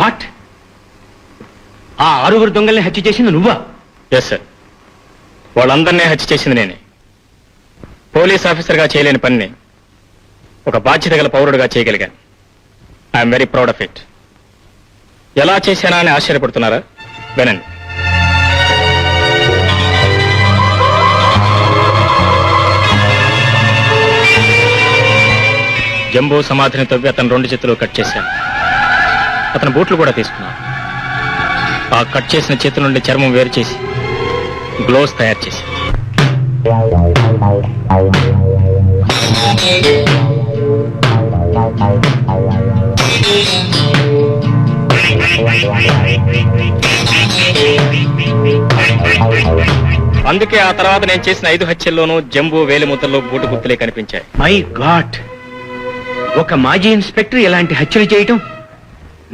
What? ఆ ఆరుగురు దొంగల్ని హత్య చేసింది నువ్వా? ఎస్ సార్ వాళ్ళందరినీ హత్య చేసింది నేనే. పోలీస్ ఆఫీసర్గా చేయలేని పనిని ఒక బాధ్యత గల పౌరుడిగా చేయగలిగాను. I'm very proud of it ఎలా చేశానా అని ఆశ్చర్యపడుతున్నారా? వినండి. జంబూ సమాధిని తవ్వి అతను రెండు చేతులు కట్ చేశాను. అతను బూట్లు కూడా తీసుకున్నాను ఆ కట్ చేసిన చేతుల నుండి చర్మం వేరు చేసి గ్లోవ్స్ తయారు చేసి అందుకే ఆ తర్వాత నేను చేసిన ఐదు హత్యల్లోనూ జంబు వేలిముద్రలు బూటు గుర్తులే కనిపించాయి. My god! ఒక మాజీ ఇన్స్పెక్టర్ ఇలాంటి హత్యలు చేయటం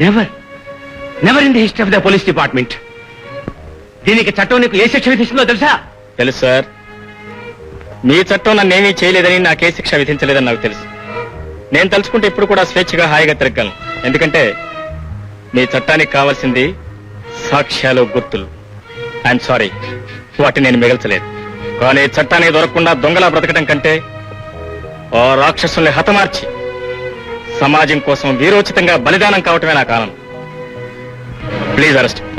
never never in the history of the police department దీనికి చట్టం నీకు ఏ శిక్ష విధిస్తుందో తెలుసా? తెలుసు సార్. మీ చట్టం నన్నేమీ చేయలేదని నాకే శిక్ష విధించలేదని నాకు తెలుసు. నేను తలుచుకుంటే ఇప్పుడు కూడా స్వేచ్ఛగా హాయిగా తిరగలను. ఎందుకంటే మీ చట్టానికి కావాల్సింది సాక్ష్యాలు గుర్తులు. ఐఎమ్ సారీ వాటిని నేను మిగల్చలేదు. కానీ చట్టానికి దొరకకుండా దొంగలా బ్రతకడం కంటే ఆ రాక్షసుల్ని హతమార్చి సమాజం కోసం వీరోచితంగా బలిదానం కావటమే నా కారణం. Please arrest.